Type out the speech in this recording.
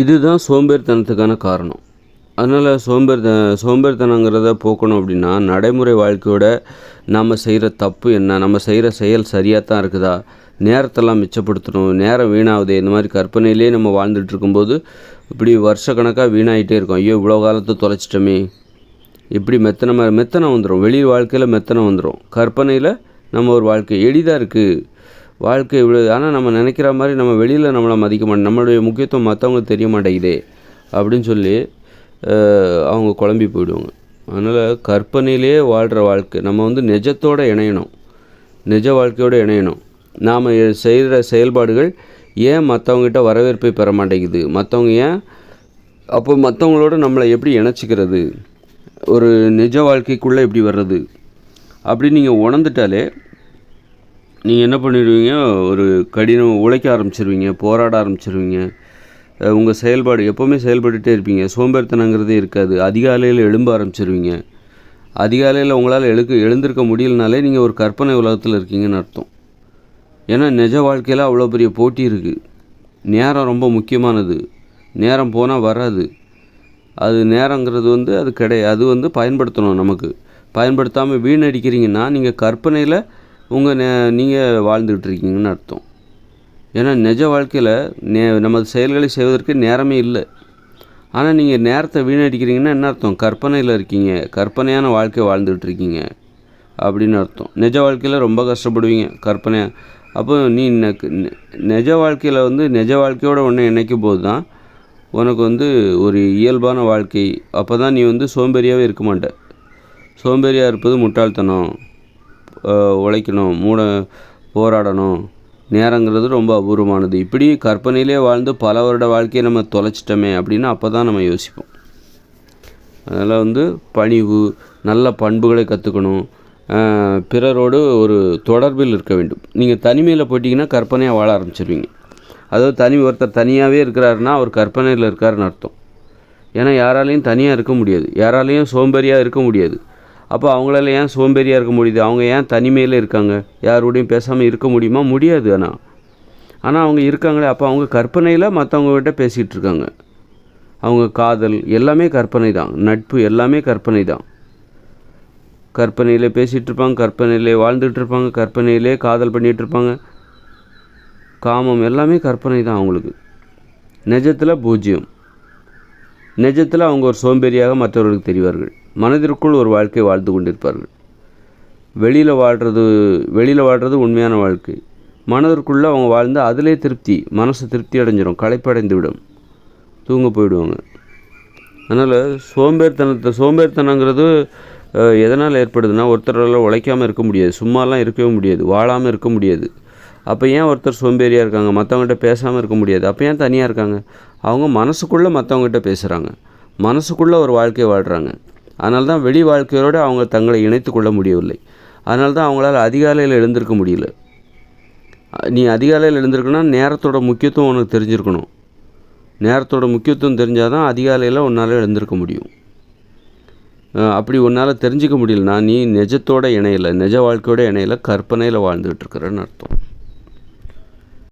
இதுதான் சோம்பேறித்தனத்துக்கான காரணம். அதனால் சோம்பேறி சோம்பேறித்தனங்கிறத போக்கணும் அப்படின்னா நடைமுறை வாழ்க்கையோட நம்ம செய்கிற தப்பு என்ன? நம்ம செய்கிற செயல் சரியாக தான் இருக்குதா? நேரத்தெல்லாம் மிச்சப்படுத்தணும். நேரம் வீணாகுது. இந்த மாதிரி கற்பனையிலே நம்ம வாழ்ந்துட்டு இருக்கும்போது இப்படி வருஷக்கணக்காக வீணாகிட்டே இருக்கும். ஐயோ இவ்வளோ காலத்தை தொலைச்சிட்டோமே. இப்படி மெத்தனை மெத்தனை வந்துடும் வெளி வாழ்க்கையில் மெத்தனை வந்துடும் கற்பனையில் நம்ம ஒரு வாழ்க்கை எளிதாக இருக்குது வாழ்க்கை இவ்வளோ ஆனால் நம்ம நினைக்கிற மாதிரி நம்ம வெளியில் நம்மளை மதிக்க மாட்டோம். நம்மளுடைய முக்கியத்துவம் மற்றவங்களுக்கு தெரிய மாட்டேங்குதே அப்படின்னு சொல்லி அவங்க குழம்பி போயிடுவாங்க. அதனால் கற்பனையிலே வாழ்கிற வாழ்க்கை நம்ம வந்து நிஜத்தோடு இணையணும். நிஜ வாழ்க்கையோடு இணையணும். நாம் செய்கிற செயல்பாடுகள் ஏன் மற்றவங்ககிட்ட வரவேற்பை பெற மாட்டேங்குது? மற்றவங்க ஏன் அப்போ மற்றவங்களோட நம்மளை எப்படி இணைச்சிக்கிறது? ஒரு நிஜ வாழ்க்கைக்குள்ளே எப்படி வர்றது? அப்படி நீங்கள் உணர்ந்துட்டாலே நீங்கள் என்ன பண்ணிடுவீங்க? ஒரு கடினம் உழைக்க ஆரம்பிச்சிருவீங்க போராட ஆரம்பிச்சிருவீங்க. உங்கள் செயல்பாடு எப்போவுமே செயல்பட்டுட்டே இருப்பீங்க. சோம்பேறித்தனங்கிறதே இருக்காது. அதிகாலையில் எழும்ப ஆரம்பிச்சிருவீங்க. அதிகாலையில் உங்களால் எழுக்க எழுந்திருக்க முடியலனாலே நீங்கள் ஒரு கற்பனை உலகத்தில் இருக்கீங்கன்னு அர்த்தம். ஏன்னா நிஜ வாழ்க்கையில் அவ்வளோ பெரிய போட்டி இருக்குது நேரம் ரொம்ப முக்கியமானது. நேரம் போனால் வராது. அது நேரங்கிறது வந்து அது கிடையாது. அது வந்து பயன்படுத்தணும் நமக்கு. பயன்படுத்தாமல் வீணடிக்கிறீங்கன்னா நீங்கள் கற்பனையில் உங்கள் நே நீங்கள் வாழ்ந்துக்கிட்டு இருக்கீங்கன்னு அர்த்தம். ஏன்னா நிஜ வாழ்க்கையில் நே நமது செயல்களை செய்வதற்கு நேரமே இல்லை. ஆனால் நீங்கள் நேரத்தை வீணடிக்கிறீங்கன்னா என்ன அர்த்தம்? கற்பனையில் இருக்கீங்க. கற்பனையான வாழ்க்கை வாழ்ந்துகிட்டு இருக்கீங்க அப்படின்னு அர்த்தம். நிஜ வாழ்க்கையில் ரொம்ப கஷ்டப்படுவீங்க கற்பனையாக அப்போ நீ நிஜ வாழ்க்கையில் வந்து நிஜ வாழ்க்கையோட ஒன்று இணைக்கும் போது தான் உனக்கு வந்து ஒரு இயல்பான வாழ்க்கை. அப்போ தான் நீ வந்து சோம்பேறியாகவே இருக்க மாட்ட. சோம்பேறியாக இருப்பது முட்டாள்தனம். உழைக்கணும் மூட போராடணும். நேரங்கிறது ரொம்ப அபூர்வமானது. இப்படி கற்பனையிலே வாழ்ந்து பல வருட வாழ்க்கையை நம்ம தொலைச்சிட்டோமே அப்படின்னு அப்போ தான் நம்ம யோசிப்போம். அதனால் வந்து பணிவு நல்ல பண்புகளை கற்றுக்கணும் பிறரோடு ஒரு தொடர்பில் இருக்க வேண்டும். நீங்கள் தனிமையில் போயிட்டீங்கன்னா கற்பனையாக வாழ ஆரம்பிச்சிருவீங்க. அதாவது தனி ஒருத்தர் தனியாகவே இருக்கிறாருன்னா அவர் கற்பனையில் இருக்காருன்னு அர்த்தம். ஏன்னா யாராலையும் தனியாக இருக்க முடியாது. யாராலையும் சோம்பேறியாக இருக்க முடியாது. அப்போ அவங்களால ஏன் சோம்பேறியாக இருக்க முடியுது? அவங்க ஏன் தனிமையில் இருக்காங்க? யாரோடையும் பேசாமல் இருக்க முடியுமா? முடியாது ஆனால் ஆனால் அவங்க இருக்காங்களே அப்போ அவங்க கற்பனையில் மற்றவங்ககிட்ட பேசிகிட்டு இருக்காங்க. அவங்க காதல் எல்லாமே கற்பனை தான். நட்பு எல்லாமே கற்பனை தான். கற்பனையிலே பேசிகிட்டு இருப்பாங்க கற்பனையிலே வாழ்ந்துட்டு இருப்பாங்க கற்பனையிலே காதல் பண்ணிகிட்டு இருப்பாங்க. காமம் எல்லாமே கற்பனை தான் அவங்களுக்கு. நிஜத்தில் பூஜ்ஜியம். நிஜத்தில் அவங்க ஒரு சோம்பேறியாக மற்றவர்களுக்கு தெரிவார்கள். மனதிற்குள் ஒரு வாழ்க்கை வாழ்ந்து கொண்டிருப்பார்கள். வெளியில் வாழ்கிறது வெளியில் வாழ்கிறது உண்மையான வாழ்க்கை. மனதிற்குள்ளே அவங்க வாழ்ந்து அதிலே திருப்தி மனசு திருப்தி அடைஞ்சிடும் களைப்படைந்து விடும் தூங்க போயிடுவாங்க. அதனால் சோம்பேறித்தனத்தை சோம்பேறித்தனங்கிறது எதனால் ஏற்படுதுன்னா ஒருத்தரால் உழைக்காமல் இருக்க முடியாது. சும்மாலாம் இருக்கவே முடியாது. வாழாமல் இருக்க முடியாது. அப்போ ஏன் ஒருத்தர் சோம்பேறியாக இருக்காங்க? மற்றவங்ககிட்ட பேசாமல் இருக்க முடியாது. அப்போ ஏன் தனியாக இருக்காங்க? அவங்க மனசுக்குள்ளே மற்றவங்ககிட்ட பேசுகிறாங்க மனசுக்குள்ளே ஒரு வாழ்க்கையை வாழ்கிறாங்க அதனால தான் வெளி வாழ்க்கையோடு அவங்க தங்களை இணைத்து கொள்ள முடியவில்லை. அதனால தான் அவங்களால் அதிகாலையில் எழுந்திருக்க முடியல. நீ அதிகாலையில் எழுந்திருக்கணும்னா நேரத்தோட முக்கியத்துவம் உனக்கு தெரிஞ்சிருக்கணும். நேரத்தோட முக்கியத்துவம் தெரிஞ்சால் தான் அதிகாலையில் உன்னால் எழுந்திருக்க முடியும். அப்படி உன்னால் தெரிஞ்சிக்க முடியலனா நீ நிஜத்தோட இணையலை நிஜ வாழ்க்கையோட இணையலை கற்பனையில் வாழ்ந்துகிட்டு இருக்கிறன்னு அர்த்தம்.